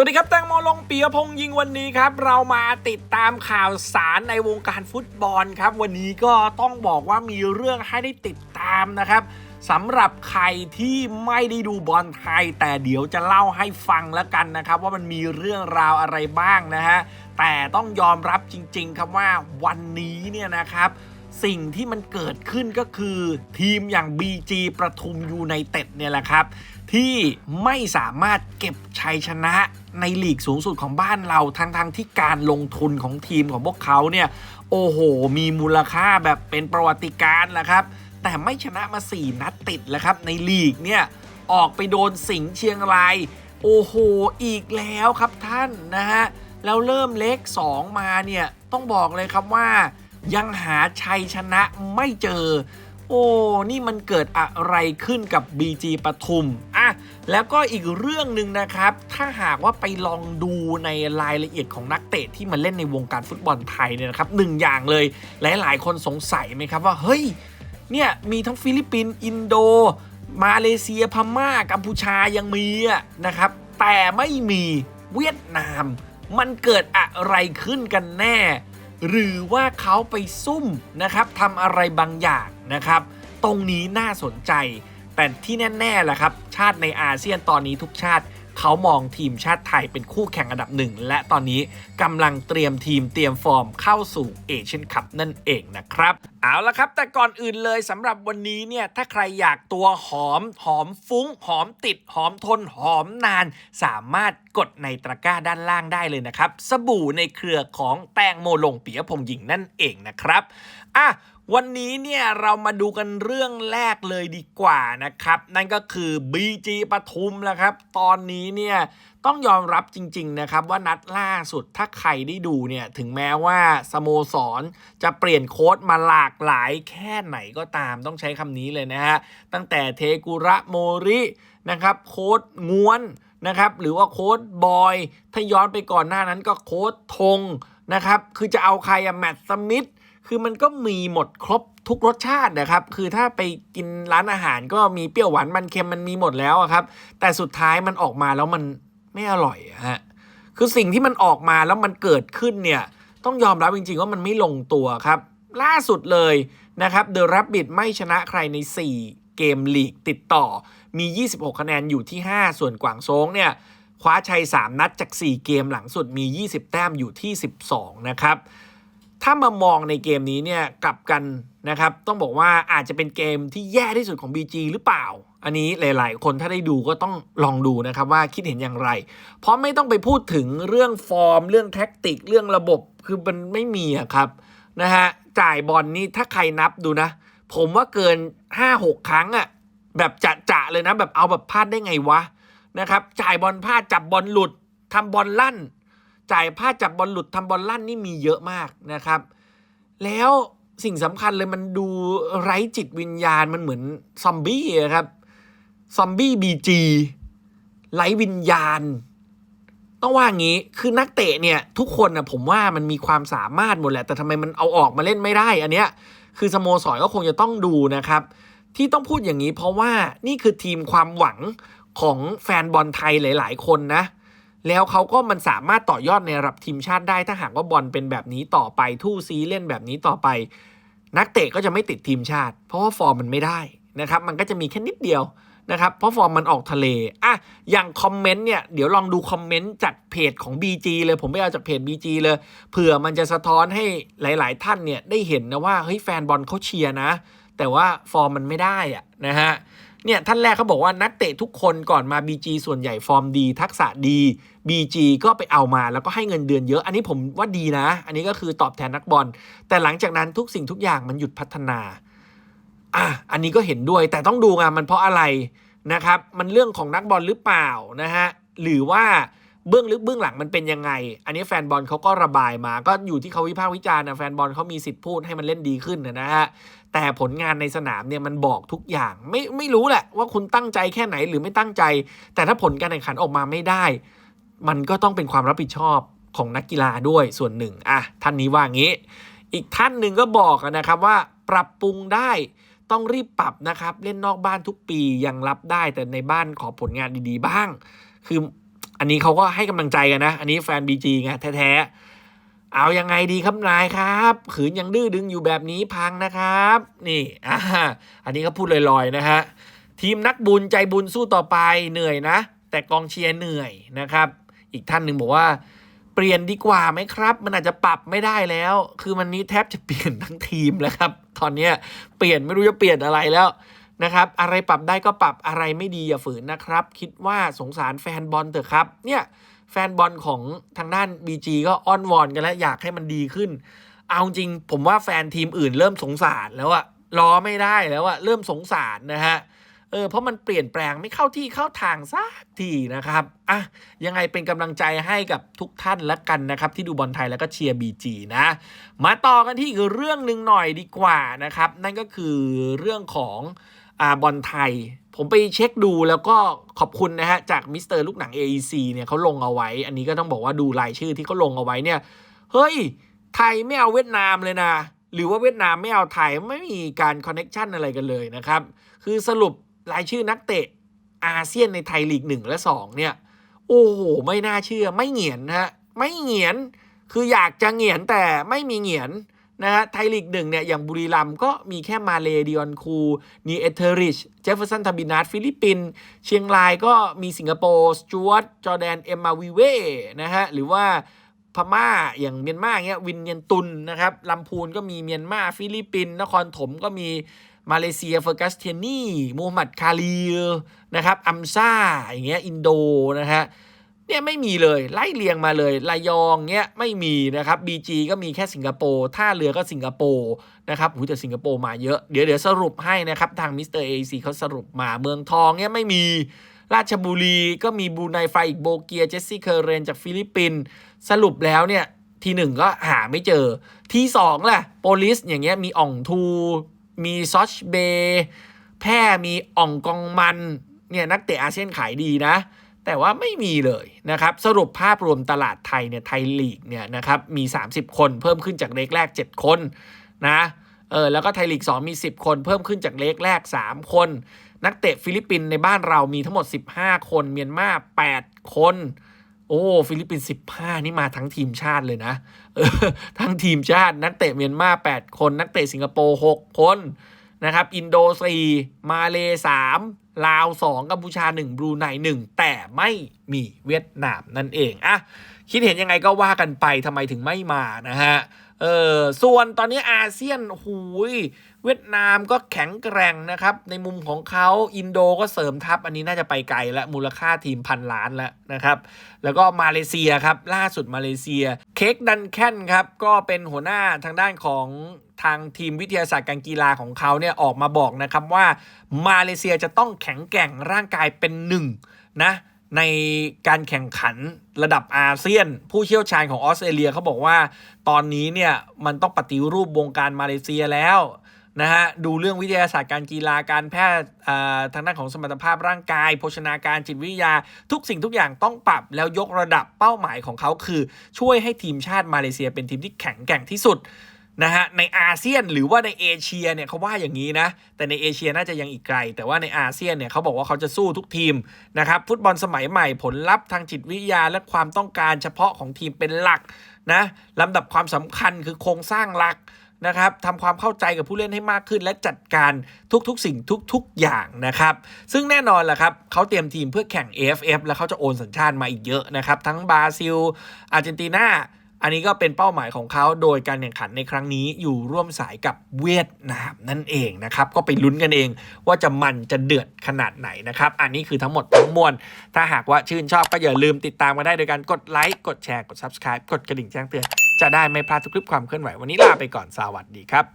วัสดีครับแตงโมลงปียพงยิงวันนี้ครับ เรามาติดตามข่าวสารในวงการฟุตบอลครับ วันนี้ก็ต้องบอกว่ามีเรื่องให้ได้ติดตามนะครับสำหรับใครที่ไม่ได้ดูบอลไทย แต่เดี๋ยวจะเล่าให้ฟังแล้วกันนะครับ ว่ามันมีเรื่องราวอะไรบ้างนะฮะแต่ต้องยอมรับจริง ๆ ครับว่าวันนี้เนี่ยนะครับสิ่งที่มันเกิดขึ้นก็คือทีมอย่าง BG ประทุมยูไนเต็ดเนี่ยแหละครับ ที่ไม่สามารถเก็บชัยชนะ ในลีกสูงสุดของบ้านเราทั้งๆทที่การลงทุนของทีมของพวกเขาเนี่ยโอ้โห มีมูลค่าแบบเป็นประวัติการณ์แหละครับ แต่ไม่ชนะมา 4 นัดติดแล้วครับ ในลีกเนี่ยออกไปโดนสิงห์เชียงราย โอ้โห อีกแล้วครับท่านนะฮะ แล้วเริ่มเล็ก 2 มาเนี่ย ต้องบอกเลยครับว่ายังหาชัยชนะไม่เจอ โอ้ นี่มันเกิดอะไรขึ้นกับ BG ปทุมอะแล้วก็อีกเรื่องหนึ่งนะครับ ถ้าหากว่าไปลองดูในรายละเอียดของนักเตะที่มาเล่นในวงการฟุตบอลไทยเนี่ยนะครับหนึ่งอย่างเลย หลาย ๆ คนสงสัยไหมครับว่า เฮ้ย เนี่ยมีทั้งฟิลิปปินส์อินโด มาเลเซียพม่ากัมพูชายังมีนะครับ แต่ไม่มีเวียดนาม มันเกิดอะไรขึ้นกันแน่ หรือว่าเขาไปซุ่มนะครับทำอะไรบางอย่าง นะครับ ตรงนี้น่าสนใจ แต่ที่แน่ๆแหละครับ ชาติในอาเซียนตอนนี้ทุกชาติเขามองทีมชาติไทยเป็นคู่แข่งอันดับหนึ่ง และตอนนี้กำลังเตรียมทีมเตรียมฟอร์มเข้าสู่เอเชียนคัพนั่นเองนะครับ เอาละครับ แต่ก่อนอื่นเลยสำหรับวันนี้เนี่ย ถ้าใครอยากตัวหอม หอมฟุ้ง หอมติด หอมทน หอมนาน สามารถกดในตะกร้าด้านล่างได้เลยนะครับ สบู่ในเครือของแตงโมลงปิยพงษ์หญิงนั่นเองนะครับอะ วันนี้เนี่ยเรามาดูกันเรื่องแรกเลยดีกว่านะครับ นั่นก็คือ BG ปทุมแล้วครับ ตอนนี้เนี่ยต้องยอมรับจริง ๆ นะครับ ว่านัดล่าสุดถ้าใครได้ดูเนี่ย ถึงแม้ว่าสโมสรจะเปลี่ยนโค้ดมาหลากหลายแค่ไหนก็ตามต้องใช้คำนี้เลยนะฮะ ตั้งแต่เทกุระโมรินะครับ โค้ดงวนนะครับ หรือว่าโค้ดบอย ถ้าย้อนไปก่อนหน้านั้นก็โค้ดธง นะครับ คือจะเอาใครอะแมตต์สมิธคือมันก็มีหมดครบทุกรสชาตินะครับ คือถ้าไปกินร้านอาหารก็มีเปรี้ยวหวานมันเค็มมันมีหมดแล้วอะครับ แต่สุดท้ายมันออกมาแล้วมันไม่อร่อยฮะ คือสิ่งที่มันออกมาแล้วมันเกิดขึ้นเนี่ยต้องยอมรับจริงๆว่ามันไม่ลงตัวครับ ล่าสุดเลยนะครับเดอะร b บิ t ไม่ชนะใครใน 4 เกมลีกติดต่อมี 26 คะแนนอยู่ที่ 5 ส่วนกวางโซงเนี่ย คว้าชัย 3 นัดจาก 4 เกมหลังสุดมี 20 แต้มอยู่ที่ 12 นะครับ ถ้ามามองในเกมนี้เนี่ยกลับกันนะครับ ต้องบอกว่าอาจจะเป็นเกมที่แย่ที่สุดของ BG หรือเปล่า อันนี้หลาย ๆ คนถ้าได้ดูก็ต้องลองดูนะครับว่าคิดเห็นอย่างไร เพราะไม่ต้องไปพูดถึงเรื่องฟอร์ม เรื่องแท็กติก เรื่องระบบ คือมันไม่มีอะครับนะฮะ จ่ายบอลนี่ถ้าใครนับดูนะ ผมว่าเกิน 5-6 ครั้งอะแบบจะๆเลยนะแบบเอาแบบพลาดได้ไงวะ นะครับ จ่ายบอลพลาดจับบอลหลุดทำบอลลั่น จ่ายพลาดจับบอลหลุดทำบอลลั่นนี่มีเยอะมากนะครับ แล้วสิ่งสำคัญเลยมันดูไร้จิตวิญญาณมันเหมือนซอมบี้อะครับซอมบี้บีจีไร้วิญญาณ ต้องว่างี้คือนักเตะเนี่ยทุกคนนะผมว่ามันมีความสามารถหมดแหละ แต่ทำไมมันเอาออกมาเล่นไม่ได้ อันเนี้ยคือสโมสรก็คงจะต้องดูนะครับ ที่ต้องพูดอย่างนี้เพราะว่านี่คือทีมความหวัง ของแฟนบอลไทยหลาย ๆ คนนะ แล้วเขาก็มันสามารถต่อยอดในระดับทีมชาติได้ ถ้าหากว่าบอลเป็นแบบนี้ต่อไปทู่ซีเล่นแบบนี้ต่อไป นักเตะก็จะไม่ติดทีมชาติ เพราะว่าฟอร์มมันไม่ได้นะครับ มันก็จะมีแค่นิดเดียวนะครับ เพราะฟอร์มมันออกทะเล อะ อย่างคอมเมนต์เนี่ย เดี๋ยวลองดูคอมเมนต์จากเพจของ BG เลย ผมไม่เอาจากเพจ BG เลย เผื่อมันจะสะท้อนให้หลาย ๆ ท่านเนี่ยได้เห็นนะว่า เฮ้ยแฟนบอลเขาเชียร์นะ แต่ว่าฟอร์มมันไม่ได้อะนะฮะ เนี่ยท่านแรกเขาบอกว่านักเตะทุกคนก่อนมา BG ส่วนใหญ่ฟอร์มดี ทักษะดี BG ก็ไปเอามาแล้วก็ให้เงินเดือนเยอะ อันนี้ผมว่าดีนะ อันนี้ก็คือตอบแทนนักบอล แต่หลังจากนั้นทุกสิ่งทุกอย่างมันหยุดพัฒนาอะอันนี้ก็เห็นด้วยแต่ต้องดูไงมันเพราะอะไรนะครับ มันเรื่องของนักบอลหรือเปล่านะฮะหรือว่า เบื้องลึกเบื้องหลังมันเป็นยังไง อันนี้แฟนบอลเขาก็ระบายมา ก็อยู่ที่เขาวิพากษ์วิจารณ์นะแฟนบอลเขามีสิทธิ์พูดให้มันเล่นดีขึ้นนะฮะ แต่ผลงานในสนามเนี่ยมันบอกทุกอย่าง ไม่ไม่รู้แหละว่าคุณตั้งใจแค่ไหนหรือไม่ตั้งใจ แต่ถ้าผลการแข่งขันออกมาไม่ได้ มันก็ต้องเป็นความรับผิดชอบของนักกีฬาด้วยส่วนหนึ่งอะท่านนี้ว่างี้ อีกท่านหนึ่งก็บอกนะครับว่าปรับปรุงได้ต้องรีบปรับนะครับ เล่นนอกบ้านทุกปียังรับได้แต่ในบ้านขอผลงานดีๆบ้าง คือ อันนี้เขาก็ให้กำลังใจกันนะ อันนี้แฟน BG ไงแท้ๆ เอายังไงดีครับนายครับขืนยังดื้อดึงอยู่แบบนี้พังนะครับ นี่อ่าอันนี้เขาพูดลอยๆนะฮะทีมนักบุญใจบุญสู้ต่อไปเหนื่อยนะ แต่กองเชียร์เหนื่อยนะครับ อีกท่านหนึ่งบอกว่าเปลี่ยนดีกว่าไหมครับ มันอาจจะปรับไม่ได้แล้ว คือมันนี้แทบจะเปลี่ยนทั้งทีมแล้วครับ ตอนเนี้เปลี่ยนไม่รู้จะเปลี่ยนอะไรแล้ว นะครับอะไรปรับได้ก็ปรับอะไรไม่ดีอย่าฝืนนะครับ คิดว่าสงสารแฟนบอลเถอะครับเนี่ยแฟนบอลของทางด้าน BG ก็อ้อนวอนกันแล้วอยากให้มันดีขึ้น เอาจริงผมว่าแฟนทีมอื่นเริ่มสงสารแล้วอะรอไม่ได้แล้วอะเริ่มสงสารนะฮะเออเพราะมันเปลี่ยนแปลงไม่เข้าที่เข้าทางสักทีนะครับอะยังไงเป็นกำลังใจให้กับทุกท่านละกันนะครับ ที่ดูบอลไทยแล้วก็เชียร์บีจีนะ มาต่อกันที่อีกเรื่องหนึ่งหน่อยดีกว่านะครับ นั่นก็คือเรื่องของ อ่าบอลไทย ผมไปเช็คดูแล้วก็ขอบคุณนะฮะ จากมิสเตอร์ลูกหนัง AEC เนี่ยเขาลงเอาไว้ อันนี้ก็ต้องบอกว่าดูรายชื่อที่เขาลงเอาไว้เนี่ย เฮ้ย ไทยไม่เอาเวียดนามเลยนะ หรือว่าเวียดนามไม่เอาไทยไม่มีการคอนเน็ชันอะไรกันเลยนะครับ คือสรุปรายชื่อนักเตะอาเซียนในไทยลีกหนึ่งและสองเนี่ย โอ้โห ไม่น่าเชื่อไม่เหงียนนะฮะไม่เหงียน คืออยากจะเหงียนแต่ไม่มีเหงียน นะฮะไทยลีกหนึ่งเนี่ยอย่างบุรีรัมย์ก็มีแค่มาเลดิออนคูนีเอเทอริชเจฟเฟอร์สันทบินาตฟิลิปปินเชียงรายก็มีสิงคโปร์สจวตจอร์แดนเอ็มมาวิเว่นะฮะหรือว่าพม่าอย่างเมียนมาเงี้ยวินเนียนตุนนะครับลำพูนก็มีเมียนมาฟิลิปปินนครถมก็มีมาเลเซียเฟอร์กัสเทนีมูฮัมหมัดคาลีนะครับอัมซ่าอย่างเงี้ยอินโดนะฮะ เนี่ยไม่มีเลยไล่เรียงมาเลยระยองเงี้ยไม่มีนะครับ BG ก็มีแค่สิงคโปร์ท่าเรือก็สิงคโปร์นะครับหูแต่สิงคโปร์มาเยอะเดี๋ยวเดี๋ยวสรุปให้นะครับทางมิสเตอร์เอซีเขาสรุปมาเมืองทองเนี่ยไม่มีราชบุรีก็มีบูไนไฟอีกโบเกียเจสซี่เคอร์เรนจากฟิลิปปินส์สรุปแล้วเนี่ยทีหนึ่งก็หาไม่เจอ ทีสองแหละโปลิสอย่างเงี้ยมีอ่องทูมีซอชเบย์แพร่มีอ่องกองมันเนี่ยนักเตะอาเซียนขายดีนะ แต่ว่าไม่มีเลยนะครับ สรุปภาพรวมตลาดไทยเนี่ยไทยลีกเนี่ยนะครับมี 30 คนเพิ่มขึ้นจากเลขแรก 7 คนนะเออแล้วก็ไทยลีก 2 มี 10 คน เพิ่มขึ้นจากเลขแรก 3 คน นักเตะฟิลิปปินส์ในบ้านเรามีทั้งหมด 15 คน เมียนมา 8 คนโอ้ฟิลิปปินส์15 นี่มาทั้งทีมชาติเลยนะออทั้งทีมชาติ นักเตะเมียนมา 8 คน นักเตะสิงคโปร์ 6 คน นะครับ อินโด4มาเลสามลาว 2 กัมพูชา 1 บรูไน 1 แต่ไม่มีเวียดนามนั่นเองอะคิดเห็นยังไงก็ว่ากันไปทำไมถึงไม่มานะฮะ เออส่วนตอนนี้อาเซียนหูย เวียดนามก็แข็งแกร่งนะครับ ในมุมของเขาอินโดก็เสริมทัพ อันนี้น่าจะไปไกลแล้วมูลค่าทีมพันล้านแล้วนะครับ แล้วก็มาเลเซียครับ ล่าสุดมาเลเซีย เค้กดันแคนครับ ก็เป็นหัวหน้าทางด้านของทางทีมวิทยาศาสตร์การกีฬาของเขาเนี่ยออกมาบอกนะครับว่ามาเลเซียจะต้องแข็งแกร่งร่างกายเป็นหนึ่งนะในการแข่งขันระดับอาเซียน ผู้เชี่ยวชาญของออสเตรเลียเขาบอกว่า ตอนนี้เนี่ยมันต้องปฏิรูปวงการมาเลเซียแล้ว นะฮะดูเรื่องวิทยาศาสตร์การกีฬาการแพทย์ทางด้านของสมรรถภาพร่างกาย โภชนาการจิตวิทยา ทุกสิ่งทุกอย่างต้องปรับแล้วยกระดับเป้าหมายของเขาคือ ช่วยให้ทีมชาติมาเลเซียเป็นทีมที่แข็งแกร่งที่สุดนะฮะในอาเซียนหรือว่าในเอเชียเนี่ยเขาว่าอย่างนี้นะ แต่ในเอเชียน่าจะยังอีกไกล แต่ว่าในอาเซียนเนี่ยเขาบอกว่าเขาจะสู้ทุกทีมนะครับฟุตบอลสมัยใหม่ผลลัพธ์ทางจิตวิทยาและความต้องการเฉพาะของทีมเป็นหลักนะลำดับความสำคัญคือโครงสร้างหลัก นะครับทำความเข้าใจกับผู้เล่นให้มากขึ้น และจัดการทุกๆ สิ่งทุกๆอย่างนะครับ ซึ่งแน่นอนแหละครับเขาเตรียมทีมเพื่อแข่ง AFF แล้วเขาจะโอนสัญชาติมาอีกเยอะนะครับทั้งบราซิล อาร์เจนตินาอันนี้ก็เป็นเป้าหมายของเขาโดยการแข่งขันในครั้งนี้อยู่ร่วมสายกับเวียดนามนั่นเองนะครับ ก็ไปลุ้นกันเองว่าจะมันจะเดือดขนาดไหนนะครับ อันนี้คือทั้งหมดทั้งมวล ถ้าหากว่าชื่นชอบก็อย่าลืมติดตามกันได้โดยการกดไลค์กดแชร์กด Subscribe กดกระดิ่งแจ้งเตือน จะได้ไม่พลาดทุกคลิปความเคลื่อนไหววันนี้ลาไปก่อนสวัสดีครับ